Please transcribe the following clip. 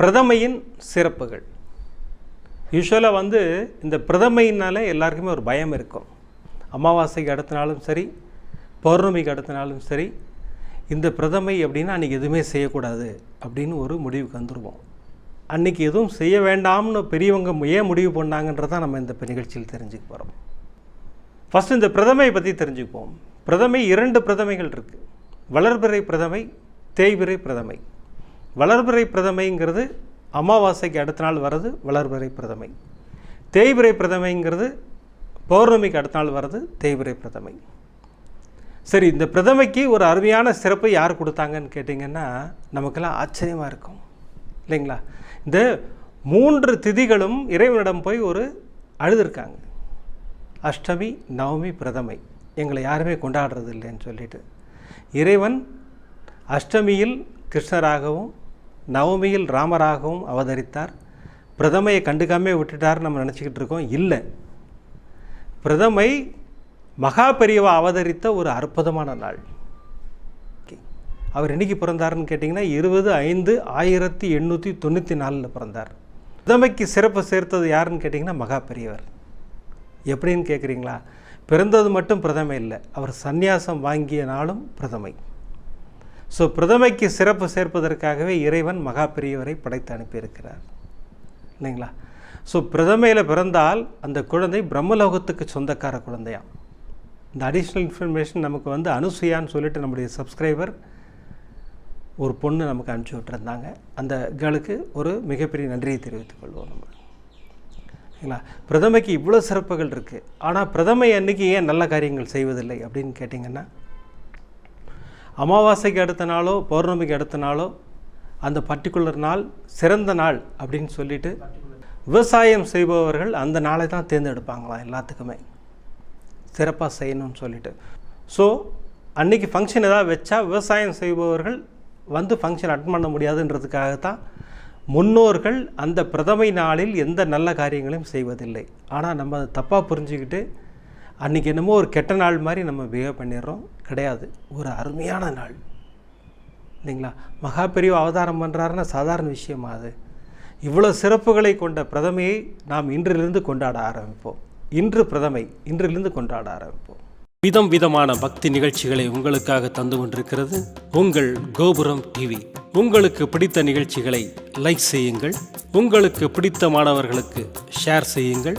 பிரதமையின் சிறப்புகள். யூஸ்வலாக வந்து இந்த பிரதமையினால் எல்லாருக்குமே ஒரு பயம் இருக்கும். அமாவாசைக்கு அடுத்தனாலும் சரி பௌர்ணமிக்கு அடுத்தனாலும் சரி இந்த பிரதமை அப்படின்னா அன்றைக்கி எதுவுமே செய்யக்கூடாது அப்படின்னு ஒரு முடிவுக்கு வந்துடுவோம் அன்றைக்கி எதுவும் செய்ய வேண்டாம்னு பெரியவங்க ஏன் முடிவு பண்ணாங்கன்றதான் நம்ம இந்த நிகழ்ச்சியில் தெரிஞ்சுக்க போகிறோம் ஃபஸ்ட்டு இந்த பிரதமையை பற்றி தெரிஞ்சுப்போம் பிரதமை இரண்டு பிரதமைகள் இருக்குது வளர்பிறை பிரதமை தேய்பிறை பிரதமை. வளர்பிறை பிரதமைங்கிறது அமாவாசைக்கு அடுத்த நாள் வர்றது வளர்பிறை பிரதமை. தேய்பிறை பிரதமைங்கிறது பௌர்ணமிக்கு அடுத்த நாள் வர்றது தேய்பிறை பிரதமை. சரி இந்த பிரதமைக்கு ஒரு அருமையான சிறப்பை யார் கொடுத்தாங்கன்னு கேட்டிங்கன்னா நமக்கெல்லாம் ஆச்சரியமாக இருக்கும். இல்லைங்களா? இந்த மூன்று திதிகளும் இறைவனிடம் போய் ஒரு அழுதுருக்காங்க. அஷ்டமி நவமி பிரதமை. எங்களை யாருமே கொண்டாடுறது இல்லைன்னு சொல்லிட்டு. இறைவன் அஷ்டமியில் கிருஷ்ணராகவும் நவமியில் ராமராகவும் அவதரித்தார். பிரதமையை கண்டுக்காமே விட்டுட்டார் நம்ம நினச்சிக்கிட்டு இருக்கோம். இல்லை. பிரதமை மகா பெரியவா அவதரித்த ஒரு அற்புதமான நாள். அவர் என்னைக்கு பிறந்தாருன்னு கேட்டிங்கன்னா இருபது ஐந்து ஆயிரத்தி எண்ணூற்றி தொண்ணூற்றி நாலில் பிறந்தார். பிரதமைக்கு சிறப்பு சேர்த்தது யாருன்னு கேட்டிங்கன்னா மகா பெரியவர். எப்படின்னு கேட்குறீங்களா பிறந்தது மட்டும் பிரதமை இல்லை. அவர் சந்நியாசம் வாங்கிய நாளும் பிரதமை. ஸோ பிரதமைக்கு சிறப்பு சேர்ப்பதற்காகவே இறைவன் மகா பெரியவரை படைத்து அனுப்பியிருக்கிறார். இல்லைங்களா? ஸோ பிரதமையில் பிறந்தால் அந்த குழந்தை பிரம்மலோகத்துக்கு சொந்தக்கார குழந்தையாம். இந்த அடிஷ்னல் இன்ஃபர்மேஷன் நமக்கு வந்து அனுசுயான்னு சொல்லிட்டு நம்முடைய சப்ஸ்கிரைபர் ஒரு பொண்ணு நமக்கு அனுப்பிச்சி விட்டுருந்தாங்க. அந்த கேளுக்கு ஒரு மிகப்பெரிய நன்றியை தெரிவித்துக் கொள்வோம் நம்ம. சரிங்களா பிரதமைக்கு இவ்வளோ சிறப்புகள் இருக்குது ஆனால் பிரதமை அன்னைக்கு ஏன் நல்ல காரியங்கள் செய்வதில்லை அப்படின்னு கேட்டிங்கன்னா அமாவாசைக்கு அடுத்த நாளோ பௌர்ணமிக்கு அடுத்த நாளோ அந்த பர்டிகுலர் நாள் சிறந்த நாள் அப்படின்னு சொல்லிட்டு விவசாயம் செய்பவர்கள் அந்த நாளை தான் தேர்ந்தெடுப்பாங்களாம் எல்லாத்துக்குமே. சிறப்பாக செய்யணும்னு சொல்லிட்டு. ஸோ அன்னைக்கு ஃபங்க்ஷன் ஏதாவது வச்சா விவசாயம் செய்பவர்கள் வந்து ஃபங்க்ஷன் அட்டன் பண்ண முடியாதுன்றதுக்காக தான் முன்னோர்கள் அந்த பிரதமை நாளில் எந்த நல்ல காரியங்களையும் செய்வதில்லை. ஆனால் நம்ம அதை தப்பாக புரிஞ்சுக்கிட்டு அன்றைக்கி என்னமோ ஒரு கெட்ட நாள் மாதிரி நம்ம பிஹேவ் பண்ணிடுறோம். கிடையாது. ஒரு அருமையான நாள். இல்லைங்களா? மகா பெரிய அவதாரம் பண்ணுறாருன்னா சாதாரண விஷயமா அது? இவ்வளோ சிறப்புகளை கொண்ட பிரதமையை நாம் இன்றிலிருந்து கொண்டாட ஆரம்பிப்போம். இன்று பிரதமை இன்றிலிருந்து கொண்டாட ஆரம்பிப்போம். விதம் விதமான பக்தி நிகழ்ச்சிகளை உங்களுக்காக தந்து கொண்டிருக்கிறது உங்கள் கோபுரம் டிவி. உங்களுக்கு பிடித்த நிகழ்ச்சிகளை லைக் செய்யுங்கள். உங்களுக்கு பிடித்த மாணவர்களுக்கு ஷேர் செய்யுங்கள்.